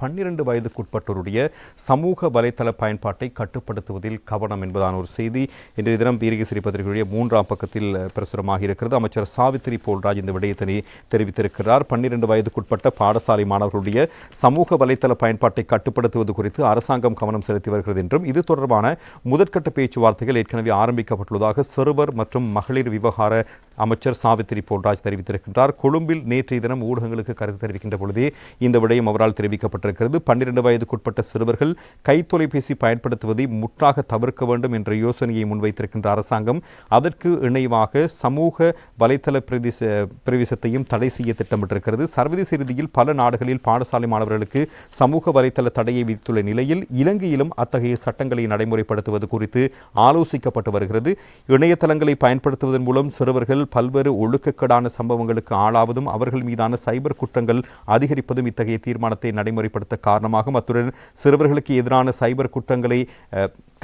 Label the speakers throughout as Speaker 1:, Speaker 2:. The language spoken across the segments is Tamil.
Speaker 1: பன்னிரண்டு வயதுக்குட்பட்டோருடைய சமூக வலைதள பயன்பாட்டை கட்டுப்படுத்துவதில் கவனம் என்பதான ஒரு செய்தி இன்றைய தினம் வீரகேசரி பத்திரிகையுடைய மூன்றாம் பக்கத்தில் பிரசுரமாக இருக்கிறது. அமைச்சர் சாவித்திரி போல்ராஜ் இந்த விடயத்தினை தெரிவித்திருக்கிறார். பன்னிரண்டு வயதுக்குட்பட்ட பாடசாலை மாணவர்களுடைய சமூக வலைத்தள பயன்பாட்டை கட்டுப்படுத்துவது குறித்து அரசாங்கம் கவனம் செலுத்தி வருகிறது என்றும் இது தொடர்பான முதற்கட்ட பேச்சுவார்த்தைகள் ஏற்கனவே ஆரம்பிக்கப்பட்டுள்ளதாக சிறுவர் மற்றும் மகளிர் விவகார அமைச்சர் சாவித்திரி போல்ராஜ் தெரிவித்திருக்கின்றார். கொழும்பில் நேற்றைய தினம் ஊடகங்களுக்கு கருத்து தெரிவிக்கின்ற பொழுதே இந்த விடயம் அவரால் தெரிவிக்கப்பட்டிருக்கிறது. பன்னிரண்டு வயதுக்குட்பட்ட சிறுவர்கள் கைத்தொலைபேசி பயன்படுத்துவதை முற்றாக தவிர்க்க வேண்டும் என்ற யோசனையை முன்வைத்திருக்கின்ற அரசாங்கம் அதற்கு இணைவாக சமூக வலைத்தள பிரதேச பிரவேசத்தையும் தடை செய்ய திட்டமிட்டிருக்கிறது. சர்வதேச ரீதியில் பல நாடுகளில் பாடசாலை மாணவர்களுக்கு சமூக வலைத்தள தடையை விதித்துள்ள நிலையில் இலங்கையிலும் அத்தகைய சட்டங்களை நடைமுறைப்படுத்துவது குறித்து ஆலோசிக்கப்பட்டு வருகிறது. இணையதளங்களை பயன்படுத்துவதன் மூலம் சிறுவர்கள் பல்வேறு ஒழுக்கக்கேடான சம்பவங்களுக்கு ஆளாவதும் அவர்கள் மீதான சைபர் குற்றங்கள் அதிகரிப்பதும் இத்தகைய தீர்மானத்தை நடைமுறைப்படுத்த காரணமாகும். அத்துடன் சிறுவர்களுக்கு எதிரான சைபர் குற்றங்களை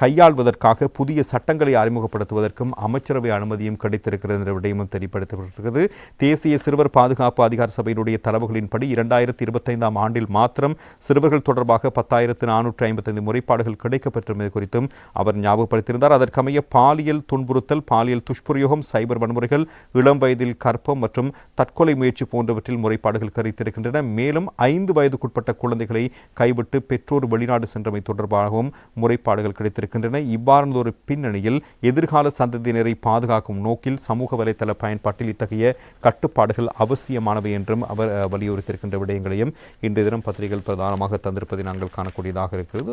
Speaker 1: கையாள்வதற்காக புதிய சட்டங்களை அறிமுகப்படுத்துவதற்கும் அமைச்சரவை அனுமதியும் கிடைத்திருக்கிறது என்ற விடயமும் தெரியப்படுத்தப்பட்டிருக்கிறது. தேசிய சிறுவர் பாதுகாப்பு அதிகார சபையினுடைய தரவுகளின்படி இரண்டாயிரத்தி இருபத்தைந்தாம் ஆண்டில் மாத்திரம் சிறுவர்கள் தொடர்பாக பத்தாயிரத்து நானூற்றி ஐம்பத்தைந்து முறைப்பாடுகள் கிடைக்கப்பெற்றுள்ளது குறித்தும் அவர் ஞாபகப்படுத்தியிருந்தார். அதற்கமைய பாலியல் துன்புறுத்தல் பாலியல் துஷ்பிரயோகம் சைபர் வன்முறைகள் இளம் வயதில் கற்பம் மற்றும் தற்கொலை முயற்சி போன்றவற்றில் முறைப்பாடுகள் கிடைத்திருக்கின்றன மேலும் ஐந்து வயதுக்குட்பட்ட குழந்தைகளை கைவிட்டு பெற்றோர் வெளிநாடு சென்றமை தொடர்பாகவும் முறைப்பாடுகள் கிடைத்திருக்கின்றன. இருக்கின்றன இவ்வாறானதொரு பின்னணியில் எதிர்கால சந்ததியினரை பாதுகாக்கும் நோக்கில் சமூக வலைதள பயன்பாட்டில் இத்தகைய கட்டுப்பாடுகள் அவசியமானவை என்றும் அவர் வலியுறுத்தியிருக்கின்ற விடயங்களையும் இன்றைய தினம் பத்திரிகைகள் பிரதானமாக தந்திருப்பதை நாங்கள் காணக்கூடியதாக இருக்கிறது.